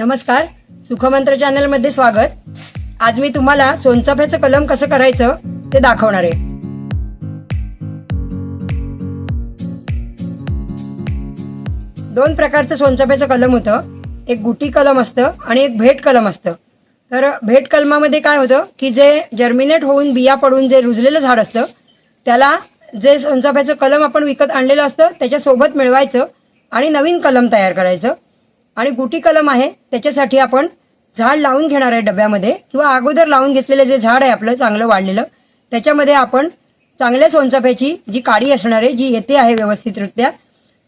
नमस्कार. सुखमंत्र चॅनलमध्ये स्वागत. आज मी तुम्हाला सोनचाफ्याचं कलम कसं करायचं ते दाखवणार आहे. दोन प्रकारचं सोनचाफ्याचं कलम होतं. एक गुटी कलम असतं आणि एक भेट कलम असतं. तर भेट कलमामध्ये काय होतं की जे जर्मिनेट होऊन बिया पडून जे रुजलेलं झाड असतं त्याला जे सोनचाफ्याचं कलम आपण विकत आणलेलं असतं त्याच्यासोबत मिळवायचं आणि नवीन कलम तयार करायचं. आणि गुटी कलम आहे त्याच्यासाठी आपण झाड लावून घेणार आहे डब्यामध्ये किंवा अगोदर लावून घेतलेलं जे झाड आहे आपलं चांगलं वाढलेलं त्याच्यामध्ये आपण चांगल्या सोनचाफ्याची जी काडी असणार आहे जी येते आहे व्यवस्थितरित्या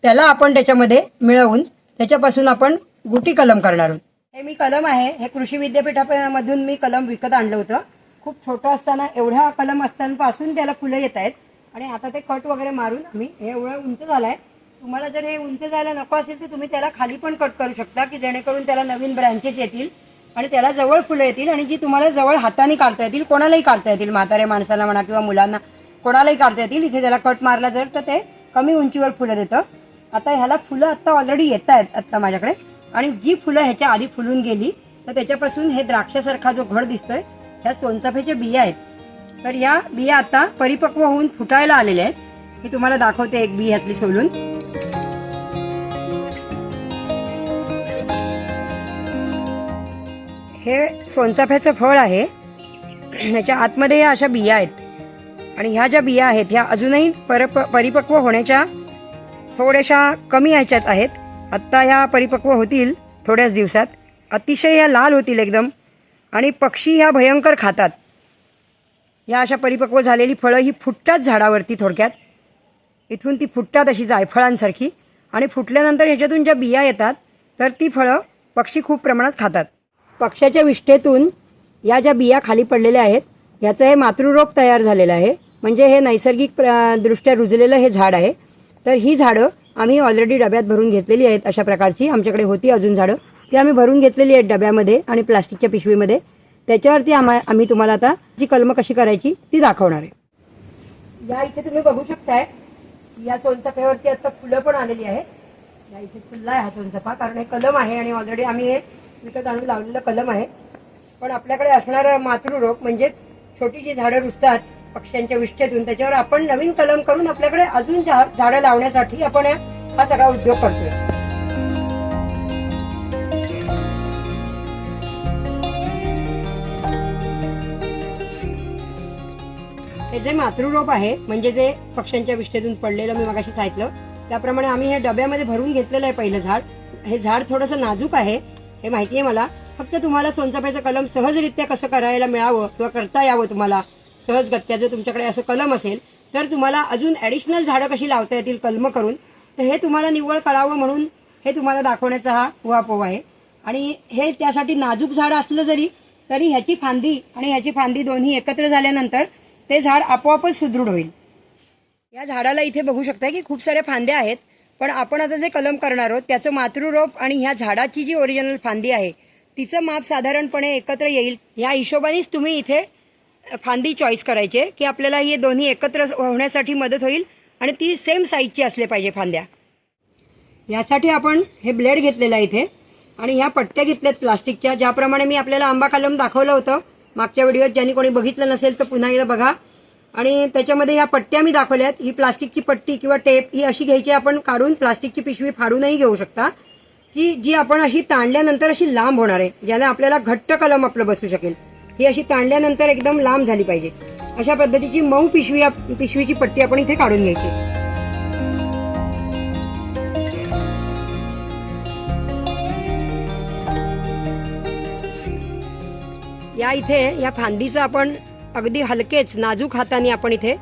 त्याला आपण त्याच्यामध्ये मिळवून त्याच्यापासून आपण गुटी कलम करणार आहोत. हे मी कलम आहे हे कृषी विद्यापीठामधून मी कलम विकत आणलं होतं. खूप छोटं असताना एवढ्या कलम असतानापासून त्याला फुलं येत आहेत. आणि आता ते कट वगैरे मारून आम्ही हे एवढं उंच झालंय. तुम्हाला जर हे उंच जायला नको असेल तर तुम्ही त्याला खाली पण कट करू शकता की जेणेकरून त्याला नवीन ब्रँचेस येतील आणि त्याला जवळ फुलं येतील आणि जी तुम्हाला जवळ हाताने काढता येतील कोणालाही काढता येतील. म्हाताऱ्या माणसाला म्हणा किंवा मुलांना कोणालाही काढता येतील. इथे त्याला कट मारला जर तर ते कमी उंचीवर फुलं देतं. आता ह्याला फुलं आता ऑलरेडी येत आहेत आता माझ्याकडे. आणि जी फुलं ह्याच्या आधी फुलून गेली तर त्याच्यापासून हे द्राक्षासारखा जो घड दिसतोय ह्या सोनचाफ्याच्या बिया आहेत. तर या बिया आता परिपक्व होऊन फुटायला आलेल्या आहेत. मी तुम्हाला दाखवते एक बी ह्यातली सोलून. हे सोनचाफ्याचं फळ आहे. ह्याच्या आतमध्ये ह्या अशा बिया आहेत. आणि ह्या ज्या बिया आहेत ह्या अजूनही परप परिपक्व होण्याच्या थोड्याशा कमी ह्याच्यात आहेत. आत्ता ह्या परिपक्व होतील थोड्याच दिवसात. अतिशय ह्या लाल होतील एकदम. आणि पक्षी ह्या भयंकर खातात. ह्या अशा परिपक्व झालेली फळं ही फुटतात झाडावरती थोडक्यात. इथून ती फुटतात अशी जायफळांसारखी. आणि फुटल्यानंतर ह्याच्यातून ज्या बिया येतात तर ती फळं पक्षी खूप प्रमाणात खातात. पक्ष्याच्या विष्ठेतून या ज्या बिया खाली पडलेल्या आहेत याचं हे मातृरोप तयार झालेलं आहे. म्हणजे हे नैसर्गिक दृष्ट्या रुजलेलं हे झाड आहे. तर ही झाडं आम्ही ऑलरेडी डब्यात भरून घेतलेली आहेत अशा प्रकारची. आमच्याकडे होती अजून झाडं. ती आम्ही भरून घेतलेली आहेत डब्यामध्ये आणि प्लास्टिकच्या पिशवीमध्ये. त्याच्यावरती आम्हा आम्ही तुम्हाला आता जी कलम कशी करायची ती दाखवणार आहे. या इथे तुम्ही बघू शकताय या सोनचाफ्यावरती आता फुलं पण आलेली आहेत. या इथे फुलला आहे हा सोनचाफा कारण हे कलम आहे आणि ऑलरेडी आम्ही हे विकत आणून लावलेलं कलम आहे. पण आपल्याकडे असणारा मातृरोग म्हणजेच छोटी जी झाडं रुजतात पक्ष्यांच्या विष्ठेतून त्याच्यावर आपण नवीन कलम करून आपल्याकडे अजून झा- झाडं लावण्यासाठी आपण हा सगळा उद्योग करतोय. हे जे मातृरोप आहे म्हणजे जे पक्ष्यांच्या विष्ठेतून पडलेलं मी मगाशी सांगितलं त्याप्रमाणे आम्ही हे डब्यामध्ये भरून घेतलेलं आहे पहिलं झाड. हे झाड थोडंसं नाजूक आहे हे माहिती आहे मला. फक्त तुम्हाला सोनचाफ्याचं कलम सहजरित्या कसं करायला मिळावं किंवा करता यावं तुम्हाला? सहजगत्या जर तुमच्याकडे असं कलम असेल तर तुम्हाला अजून ॲडिशनल झाडं कशी लावता येतील कलम करून तर हे तुम्हाला निव्वळ कळावं म्हणून हे तुम्हाला दाखवण्याचा हा उहापोह आहे. आणि हे त्यासाठी नाजूक झाड असलं जरी तरी ह्याची फांदी आणि ह्याची फांदी दोन्ही एकत्र झाल्यानंतर ते झाड आपोआपच सुदृढ होईल. या झाडाला इथे बघू शकता की खूप साऱ्या फांद्या आहेत पण आपण आता जे कलम करणार आहोत त्याचं मातृरोप आणि ह्या झाडाची जी ओरिजिनल फांदी आहे तिचं माप साधारणपणे एकत्र येईल. ह्या हिशोबानेच तुम्ही इथे फांदी चॉईस करायचे की आपल्याला हे दोन्ही एकत्र होण्यासाठी मदत होईल आणि ती सेम साईजची असले पाहिजे फांद्या. यासाठी आपण हे ब्लेड घेतलेलं आहे इथे आणि ह्या पट्ट्या घेतल्यात प्लास्टिकच्या ज्याप्रमाणे मी आपल्याला आंबा कलम दाखवलं होतं मागच्या व्हिडिओत ज्यांनी कोणी बघितलं नसेल तर पुन्हा एकदा बघा. आणि त्याच्यामध्ये ह्या पट्ट्या मी दाखवल्यात. ही प्लास्टिकची पट्टी किंवा टेप ही अशी घ्यायची आपण काढून प्लास्टिकची पिशवी फाडूनही घेऊ शकता. की जी आपण अशी ताणल्यानंतर अशी लांब होणार आहे ज्याला आपल्याला घट्ट कलम आपलं बसू शकेल. ही अशी ताणल्यानंतर एकदम लांब झाली पाहिजे. अशा पद्धतीची मऊ पिशवी पिशवीची पट्टी आपण इथे काढून घ्यायची. या इथे या फांदीचं आपण अगदी हलकेच नाजूक हाताने आपण इथे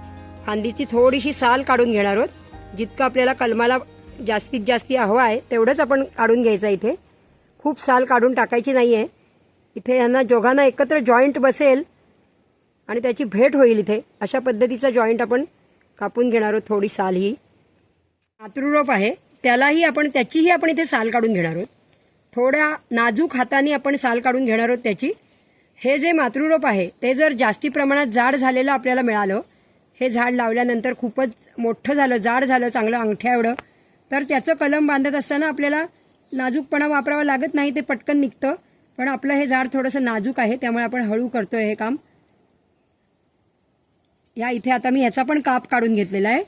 फांदीची थोडीशी साल काढून घेणार आहोत. जितकं आपल्याला कलमाला जास्तीत जास्ती हवं आहे तेवढंच आपण काढून घ्यायचं इथे. खूप साल काढून टाकायची नाही आहे इथे यांना जोघांना एकत्र जॉईंट बसेल आणि त्याची भेट होईल इथे. अशा पद्धतीचा जॉईंट आपण कापून घेणार आहोत थोडी साल ही. मातृरोप आहे. त्यालाही आपण त्याचीही आपण इथे साल काढून घेणार आहोत. थोड्या नाजूक हाताने आपण साल काढून घेणार आहोत त्याची. हे जे मातृरोप आहे ते जर जास्ती प्रमाणात जाड झालेलं आपल्याला मिळालं हे झाड लावल्यानंतर खूपच मोठं झालं जाड झालं चांगलं अंगठ्या एवढं तर त्याचं कलम बांधत असताना आपल्याला नाजूकपणा वापरावा लागत नाही ते पटकन निघतं. पण आपलं हे झाड थोडंसं नाजूक आहे त्यामुळे आपण हळू करतोय हे काम. या इथे आता मी ह्याचा पण काप काढून घेतलेला आहे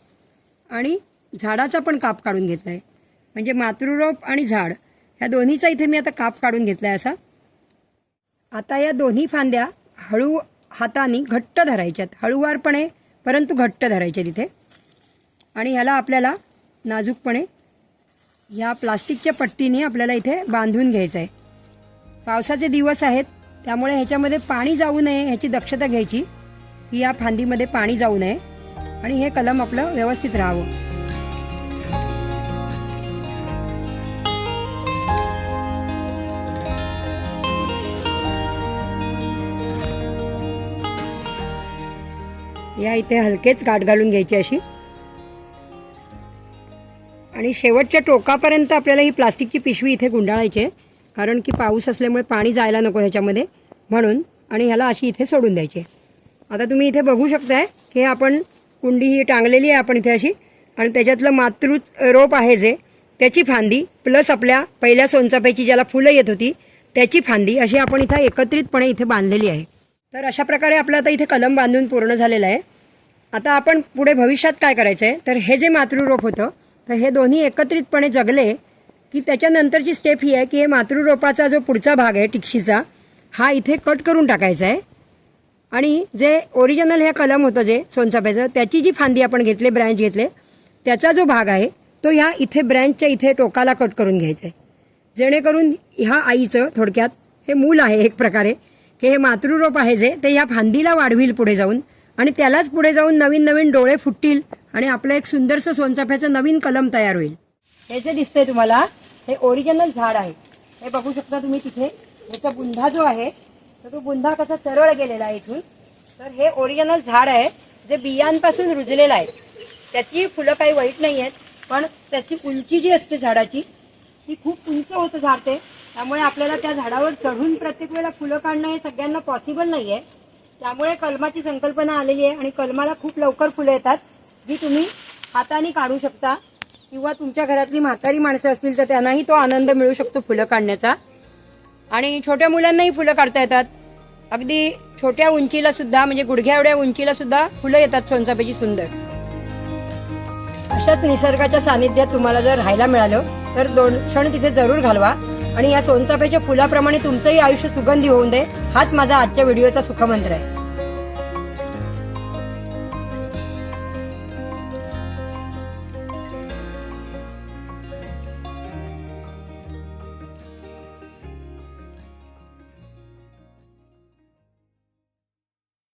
आणि झाडाचा पण काप काढून घेतला आहे म्हणजे मातृरोप आणि झाड ह्या दोन्हीचा इथे मी आता काप काढून घेतला आहे असा. आता या दोन्ही फांद्या हळू हाताने घट्ट धरायच्यात. हळूवारपणे परंतु घट्ट धरायच्या तिथे. आणि ह्याला आपल्याला नाजूकपणे ह्या प्लास्टिकच्या पट्टीने आपल्याला इथे बांधून घ्यायचं आहे पावसाचे दिवस आहेत त्यामुळे ह्याच्यामध्ये पाणी जाऊ नये ह्याची दक्षता घ्यायची. की या फांदीमध्ये पाणी जाऊ नये. आणि हे कलम आपलं व्यवस्थित राहावं. या इथे हलकेच गाठ घालून घ्यायची अशी. आणि शेवटच्या टोकापर्यंत आपल्याला ही प्लास्टिकची पिशवी इथे गुंडाळायची आहे. कारण की पाऊस असल्यामुळे पाणी जायला नको ह्याच्यामध्ये. म्हणून आणि ह्याला अशी इथे सोडून द्यायची आहे. आता तुम्ही इथे बघू शकताय की आपण कुंडी ही टांगलेली आहे आपण इथे अशी. आणि त्याच्यातलं मातृ रोप आहे जे त्याची फांदी प्लस आपल्या पहिल्या सोनचाफ्याची ज्याला फुलं येत होती त्याची फांदी अशी आपण इथं एकत्रितपणे इथे बांधलेली आहे. तर अशा प्रकारे आपलं आता इथे कलम बांधून पूर्ण झालेलं आहे. आता आपण पुढे भविष्यात काय करायचं आहे तर हे जे मातृरोप होतं तर हे दोन्ही एकत्रितपणे जगले की त्याच्यानंतरची स्टेप ही आहे की हे मातृरोपाचा जो पुढचा भाग आहे टिक्षीचा हा इथे कट करून टाकायचा आहे आणि जे ओरिजिनल हे कलम होतं जे सोनचाफ्याचं त्याची जी फांदी आपण घेतले ब्रँच घेतले त्याचा जो भाग आहे तो ह्या इथे ब्रँचच्या इथे टोकाला कट करून घ्यायचा आहे जेणेकरून ह्या आईचं थोडक्यात हे मूल आहे एक प्रकारे की हे मातृरोप आहे जे ते ह्या फांदीला वाढविल पुढे जाऊन. आणि त्यालाच पुढे जाऊन नवीन नवीन डोळे फुटतील आणि आपलं एक सुंदरसं सोनचाफ्याचं नवीन कलम तयार होईल. हे जे दिसतंय तुम्हाला हे ओरिजिनल झाड आहे. हे बघू शकता तुम्ही तिथे. याचा बुंधा जो आहे तर तो बुंधा कसा सरळ गेलेला आहे इथून. तर हे ओरिजिनल झाड आहे जे बियांपासून रुजलेलं आहे. त्याची फुलं काही वाईट नाही आहेत पण त्याची उंची जी असते झाडाची ती खूप उंच होतं झाडते. त्यामुळे आपल्याला त्या झाडावर चढून प्रत्येक वेळेला फुलं काढणं हे सगळ्यांना पॉसिबल नाही आहे त्यामुळे कलमाची संकल्पना आलेली आहे आणि कलमाला खूप लवकर फुलं येतात जी तुम्ही हाताने काढू शकता. किंवा तुमच्या घरातली म्हातारी माणसं असतील तर त्यांनाही तो आनंद मिळू शकतो फुलं काढण्याचा. आणि छोट्या मुलांनाही फुलं काढता येतात. अगदी छोट्या उंचीला सुद्धा म्हणजे गुडघ्या एवढ्या उंचीला सुद्धा फुलं येतात सोनचाफ्याची सुंदर. अशाच निसर्गाच्या सानिध्यात तुम्हाला जर राहायला मिळालं तर दोन क्षण तिथे जरूर घालवा. आणि या सोनचाफ्याच्या फुलाप्रमाणे तुमचंही आयुष्य सुगंधी होऊन दे. हाच माझा आजच्या व्हिडिओचा सुखमंत्र आहे.